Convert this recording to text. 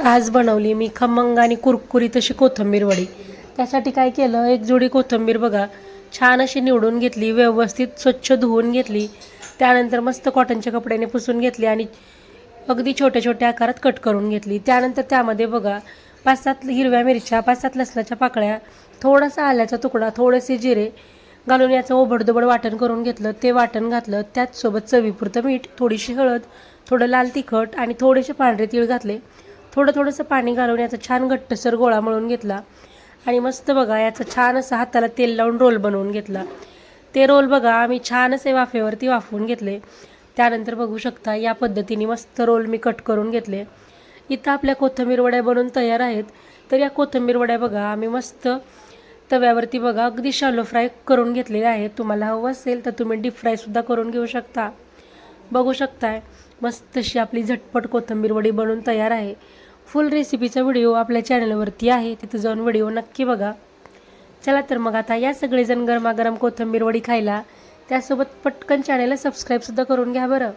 आज बनवली मी खमंग आणि कुरकुरीत अशी कोथिंबीर वडी. त्यासाठी काय केलं एक जोडी कोथिंबीर बघा. छान अशी निवडून घेतली व्यवस्थित स्वच्छ धुवून घेतली. त्यानंतर मस्त कॉटनच्या कपड्याने पुसून घेतली आणि अगदी छोट्या छोट्या आकारात कट करून घेतली. त्यानंतर त्यामध्ये बघा पाच सात हिरव्या मिरच्या पाच सात लसणाच्या पाकळ्या थोडासा आल्याचा तुकडा थोडेसे जिरे घालून याचं ओबडदोबड वाटण करून घेतलं. ते वाटण घातलं त्याचसोबत चवीपुरतं मीठ थोडीशी हळद थोडं लाल तिखट आणि थोडेसे पांढरे तीळ घातले. थोडं थोडंसं पाणी घालून याचा छान घट्टसर गोळा मळून घेतला. आणि मस्त बघा याचं छान असं हाताला तेल लावून रोल बनवून घेतला. ते रोल बघा आम्ही छान असे वाफेवरती वाफवून घेतले. त्यानंतर बघू शकता या पद्धतीने मस्त रोल मी कट करून घेतले. इथं आपल्या कोथंबीर वड्या बनवून तयार आहेत. तर या कोथंबीर वड्या बघा आम्ही मस्त तव्यावरती बघा अगदी शालो फ्राय करून घेतलेले आहेत. तुम्हाला हवं असेल तर तुम्ही डीप फ्रायसुद्धा करून घेऊ शकता. बघू शकताय मस्त अशी आपली झटपट कोथिंबीर वडी बनवून तयार आहे. फुल रेसिपीचा व्हिडिओ आपल्या चॅनलवरती आहे. तिथं जाऊन व्हिडिओ नक्की बघा. चला तर मग आता या सगळेजण गरमागरम कोथिंबीर वडी खायला त्यासोबत पटकन चॅनलला सबस्क्राईबसुद्धा करून घ्या बरं.